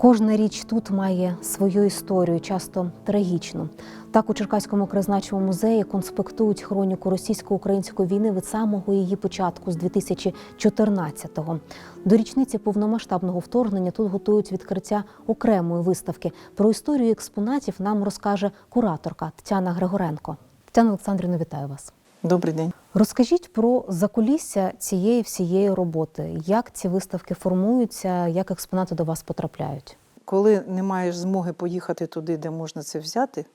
Кожна річ тут має свою історію, часто трагічну. Так у Черкаському краєзнавчому музеї конспектують хроніку російсько-української війни від самого її початку з 2014-го. До річниці повномасштабного вторгнення тут готують відкриття окремої виставки. Про історію експонатів нам розкаже кураторка Тетяна Григоренко. Тетяна Олександрівна, вітаю вас. Добрий день. Розкажіть про закулісся цієї всієї роботи. Як ці виставки формуються, як експонати до вас потрапляють? Коли не маєш змоги поїхати туди, де можна це взяти,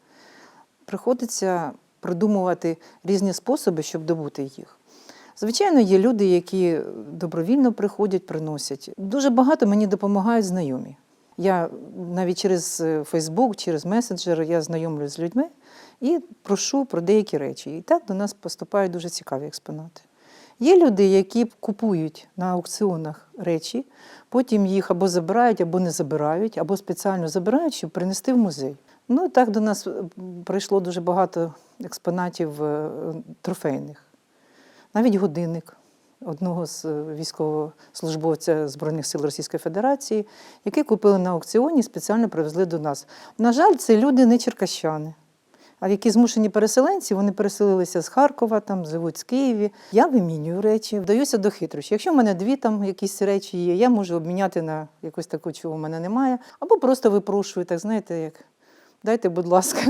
приходиться придумувати різні способи, щоб добути їх. Звичайно, є люди, які добровільно приходять, приносять. Дуже багато мені допомагають знайомі. Я навіть через Фейсбук, через месенджер я знайомлюсь з людьми і прошу про деякі речі. І так до нас поступають дуже цікаві експонати. Є люди, які купують на аукціонах речі, потім їх або забирають, або не забирають, або спеціально забирають, щоб принести в музей. Ну так до нас прийшло дуже багато експонатів е, трофейних. Навіть годинник одного з е, військовослужбовця Збройних сил Російської Федерації, який купили на аукціоні спеціально привезли до нас. На жаль, це люди не черкащани. А які змушені переселенці, вони переселилися з Харкова, там живуть з Києві. Я вимінюю речі, вдаюся до хитрощів. Якщо в мене дві там якісь речі є, я можу обміняти на якусь таку, чого в мене немає. Або просто випрошую, так знаєте, як дайте, будь ласка,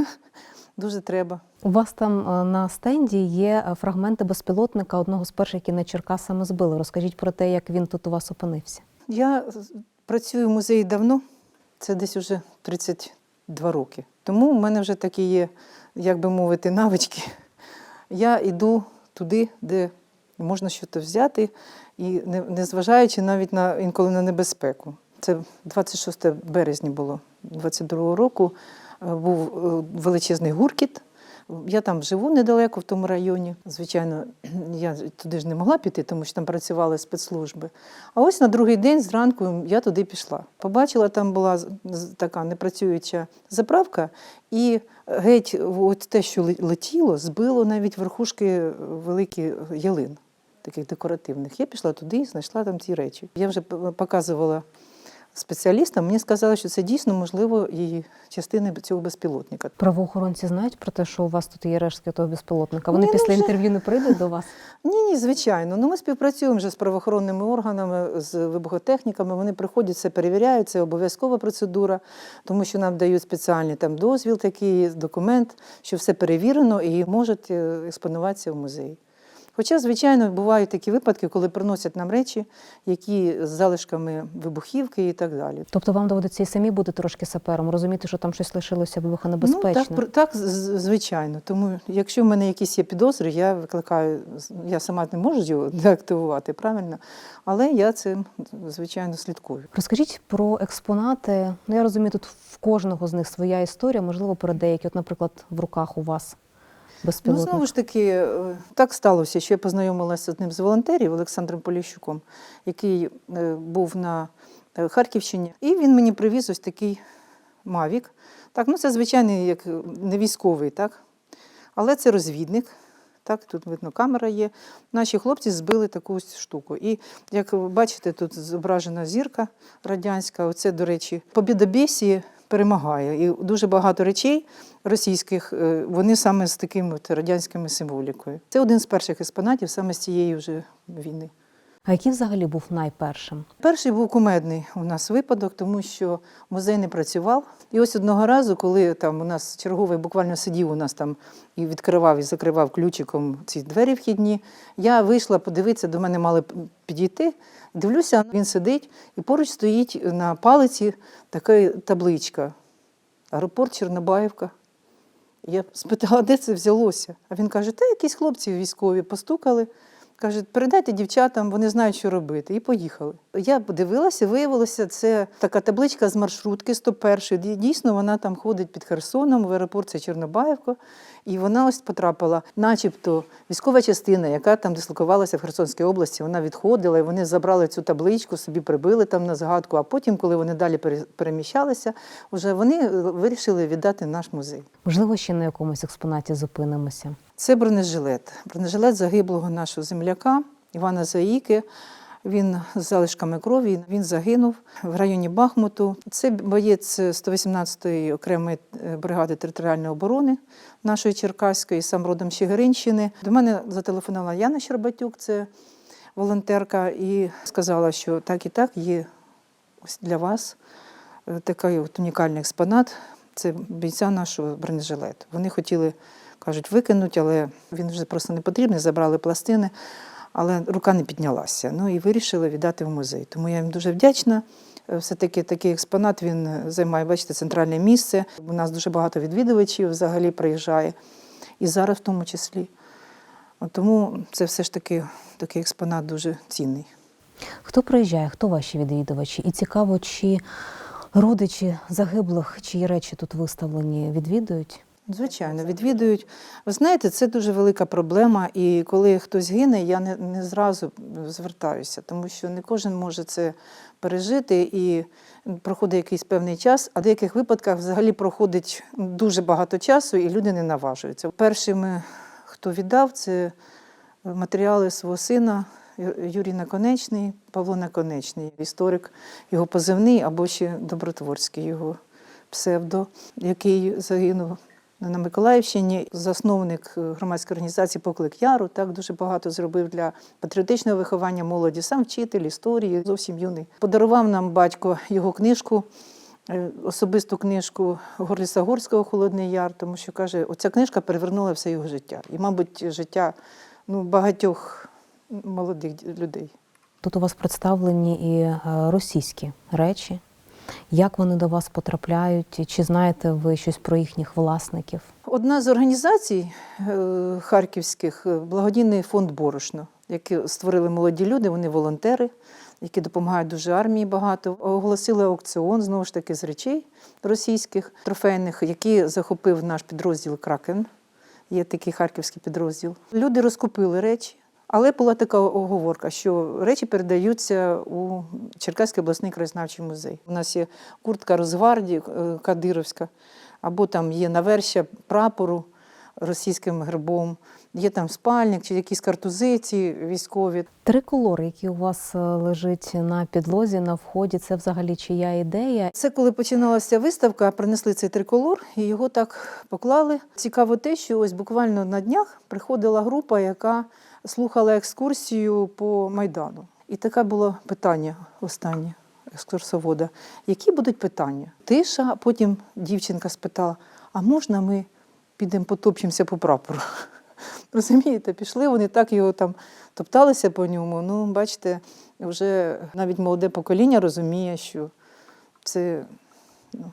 дуже треба. У вас там е, на стенді є е, фрагменти безпілотника одного з перших, які над Черкасами збили. Розкажіть про те, як він тут у вас опинився. Я працюю в музеї давно, це десь уже 32 роки. Тому в мене вже такі є, як би мовити, навички. Я йду туди, де можна щось взяти, і не, не зважаючи навіть на інколи на небезпеку. Це 26 березня було 22 року. Е, Був е, величезний гуркіт. Я там живу недалеко в тому районі. Звичайно, я туди ж не могла піти, тому що там працювали спецслужби. А ось на другий день зранку я туди пішла. Побачила, там була така непрацююча заправка, і геть от те, що летіло, збило навіть верхушки великих ялин, таких декоративних. Я пішла туди і знайшла там ті речі. Я вже показувала спеціалістам, мені сказали, що це дійсно можливо і частини цього безпілотника. Правоохоронці знають про те, що у вас тут є рештки того безпілотника. Вони Ні, ну після вже- інтерв'ю не прийдуть до вас. Ні, ні, звичайно. Ну, ми співпрацюємо вже з правоохоронними органами, з вибухотехніками. Вони приходять, це перевіряють, це обов'язкова процедура, тому що нам дають спеціальний там дозвіл, такий документ, що все перевірено і можуть е, експонуватися в музеї. Хоча, звичайно, бувають такі випадки, коли приносять нам речі, які з залишками вибухівки і так далі. Тобто вам доводиться і самі бути трошки сапером, розуміти, що там щось лишилося вибухонебезпечне. Ну, так, так, звичайно. Тому якщо в мене якісь є підозри, я викликаю, я сама не можу його деактивувати, правильно, але я цим, звичайно, слідкую. Розкажіть про експонати. Ну я розумію, тут в кожного з них своя історія, можливо, про деякі. От, наприклад, в руках у вас Ну, знову ж таки, е, так сталося, що я познайомилася з одним з волонтерів Олександром Поліщуком, який е, був на е, Харківщині, і він мені привіз ось такий Мавік. Так, ну це звичайний, як не військовий, так? Але це розвідник. Так, тут видно, камера є. Наші хлопці збили таку ось штуку. І як ви бачите, тут зображена зірка радянська. Оце, до речі, побідобєсі перемагає. І дуже багато речей російських, е, вони саме з такими от радянськими символікою. Це один з перших експонатів саме з цієї вже війни. А який взагалі був найпершим? Перший був кумедний у нас випадок, тому що музей не працював. І ось одного разу, коли там у нас черговий буквально сидів у нас там і відкривав і закривав ключиком ці двері вхідні, я вийшла подивитися, до мене мали підійти. Дивлюся, він сидить, і поруч стоїть на палиці така табличка. Аеропорт Чорнобаївка. Я спитала, де це взялося. А він каже, та якісь хлопці військові постукали. Каже, передайте дівчатам, вони знають, що робити. І поїхали. Я подивилася, виявилося, це така табличка з маршрутки 101. Ді- Дійсно, вона там ходить під Херсоном, в аеропорт це Чорнобаївка. І вона ось потрапила, начебто, військова частина, яка там дислокувалася в Херсонській області, вона відходила, і вони забрали цю табличку, собі прибили там на згадку. А потім, коли вони далі пере- переміщалися, вже вони е, вирішили віддати наш музей. Можливо, ще на якомусь експонаті зупинимося. Це бронежилет. Бронежилет загиблого нашого земляка Івана Заїки. Він з залишками крові. Він загинув в районі Бахмуту. Це боєць 118-ї окремої е, бригади територіальної оборони нашої Черкаської, сам родом Чигиринщини. До мене зателефонувала Яна Щербатюк, це волонтерка, і сказала, що так і так є для вас е, такий унікальний експонат. Це бійця нашого бронежилету. Вони хотіли, кажуть, викинути, але він вже просто не потрібний, забрали пластини, але рука не піднялася. Ну і вирішили віддати в музей. Тому я їм дуже вдячна. Е, Все-таки такий експонат він займає, бачите, центральне місце. У нас дуже багато відвідувачів взагалі приїжджає, і зараз в тому числі. Тому це все ж таки такий експонат дуже цінний. Хто приїжджає, хто ваші відвідувачі? І цікаво, чи родичі загиблих, чиї речі тут виставлені, відвідують? Звичайно, відвідують. Ви знаєте, це дуже велика проблема. І коли хтось гине, я не, не зразу звертаюся, тому що не кожен може це пережити і проходить якийсь певний час, а в деяких випадках взагалі проходить дуже багато часу, і люди не наважуються. Першими, хто віддав, це матеріали свого сина. Юрій Наконечний, Павло Наконечний, історик, його позивний або ще Добротворський, його псевдо, який загинув на Миколаївщині, засновник е, громадської організації Поклик Яру, так дуже багато зробив для патріотичного виховання молоді. Сам вчитель історії, зовсім юний. Подарував нам батько його книжку, е, особисту книжку Горліса Горського Холодний Яр, тому що каже, оця книжка перевернула все його життя. І, мабуть, життя ну, багатьох молодих людей. Тут у вас представлені і е, російські речі. Як вони до вас потрапляють? Чи знаєте ви щось про їхніх власників? Одна з організацій е, харківських е, благодійний фонд Борошно, який створили молоді люди, вони волонтери, які допомагають дуже армії багато. Оголосили аукціон знову ж таки з речей російських трофейних, які захопив наш підрозділ Кракен. Є такий харківський підрозділ. Люди розкупили речі. Але була така оговорка, що речі передаються у Черкаський обласний краєзнавчий музей. У нас є куртка Росгвардії е, Кадировська, або там є навершя прапору російським гербом, є там спальник чи якісь картузи ці військові. Триколор, який у вас е, лежить на підлозі, на вході, це взагалі чия ідея? Це коли починалася виставка, принесли цей триколор і його так поклали. Цікаво те, що ось буквально на днях приходила група, яка слухала екскурсію по Майдану. І таке було питання останнє екскурсовода. Які будуть питання? Тиша, потім дівчинка спитала: а можна ми підемо потопчемося по прапору? Розумієте, пішли, вони так його там топталися по ньому. Ну, бачите, вже навіть молоде покоління розуміє, що це ну,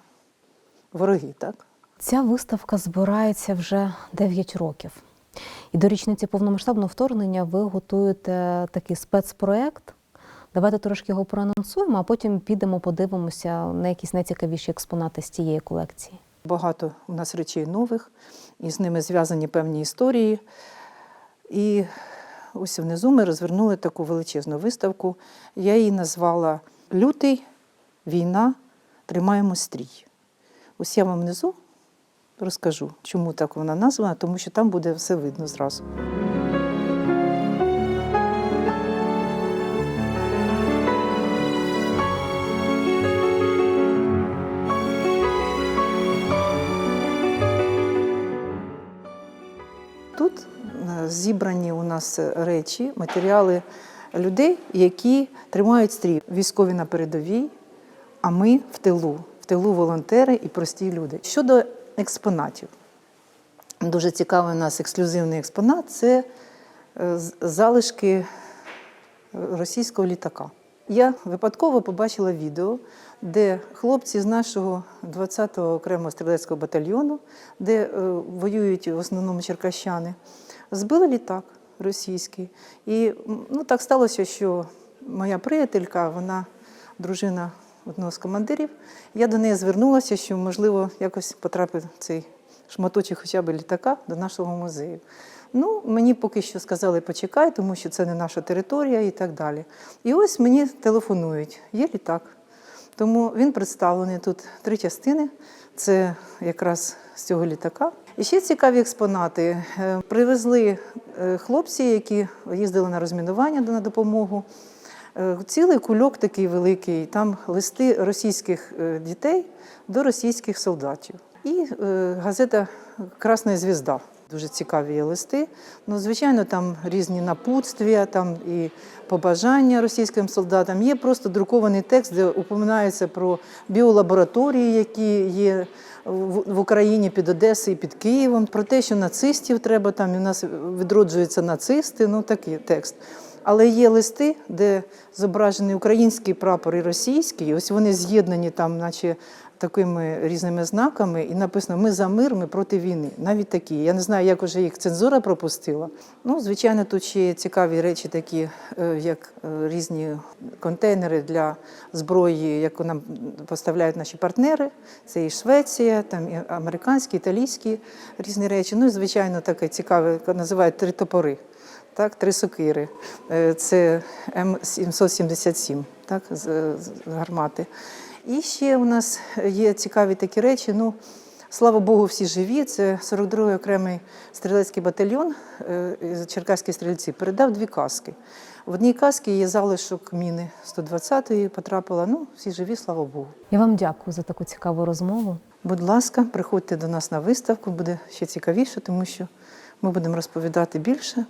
вороги, так? Ця виставка збирається вже 9 років. І до річниці повномасштабного вторгнення ви готуєте такий спецпроект. Давайте трошки його проанонсуємо, а потім підемо, подивимося на якісь найцікавіші експонати з цієї колекції. Багато у нас речей нових, і з ними зв'язані певні історії. І ось внизу ми розвернули таку величезну виставку. Я її назвала Лютий, війна, тримаємо стрій. Ось я вам внизу розкажу, чому так вона названа, тому що там буде все видно зразу. Тут е, зібрані у нас речі, матеріали людей, які тримають стрій. Військові на передовій, а ми в тилу. В тилу волонтери і прості люди. Щодо експонатів, дуже цікавий у нас ексклюзивний експонат це е, залишки е, російського літака. Я випадково побачила відео, де хлопці з нашого 20-го окремого стрілецького батальйону, де е, воюють в основному черкащани, збили літак російський. І ну, так сталося, що моя приятелька, вона дружина одного з командирів. Я до неї звернулася, що можливо якось потрапив цей шматочок хоча б літака до нашого музею. Ну, мені поки що сказали, почекай, тому що це не наша територія і так далі. І ось мені телефонують, є літак. Тому він представлений тут три частини. Це якраз з цього літака. І ще цікаві експонати. Е, Привезли е, хлопці, які їздили на розмінування на допомогу. Е, Цілий кульок такий великий, там листи російських е, дітей до російських солдатів. І е, газета Красна звізда. Дуже цікаві листи. Ну, звичайно, там різні напутствия, там і побажання російським солдатам. Є просто друкований текст, де упоминається про біолабораторії, які є в Україні під Одесою і під Києвом, про те, що нацистів треба там, і в нас відроджуються нацисти. Ну такий текст. Але є листи, де зображений український прапор і російський. Ось вони з'єднані там, наче такими різними знаками, і написано Ми за мир, ми проти війни. Навіть такі. Я не знаю, як уже їх цензура пропустила. Ну, звичайно, тут ще є цікаві речі, такі, е, як е, різні контейнери для зброї, яку нам поставляють наші партнери. Це і Швеція, там і американські, італійські різні речі. Ну і звичайно, таке цікаве, називають три топори. Так, три сокири. Е, Це М777, так, з, з гармати. І ще у нас є цікаві такі речі. Ну, слава Богу, всі живі. Це 42-й окремий стрілецький батальйон е, Черкаські стрільці передав дві каски. В одній касці є залишок міни 120-ї, потрапила. Ну, всі живі, слава Богу. Я вам дякую за таку цікаву розмову. Будь ласка, приходьте до нас на виставку, буде ще цікавіше, тому що ми будемо розповідати більше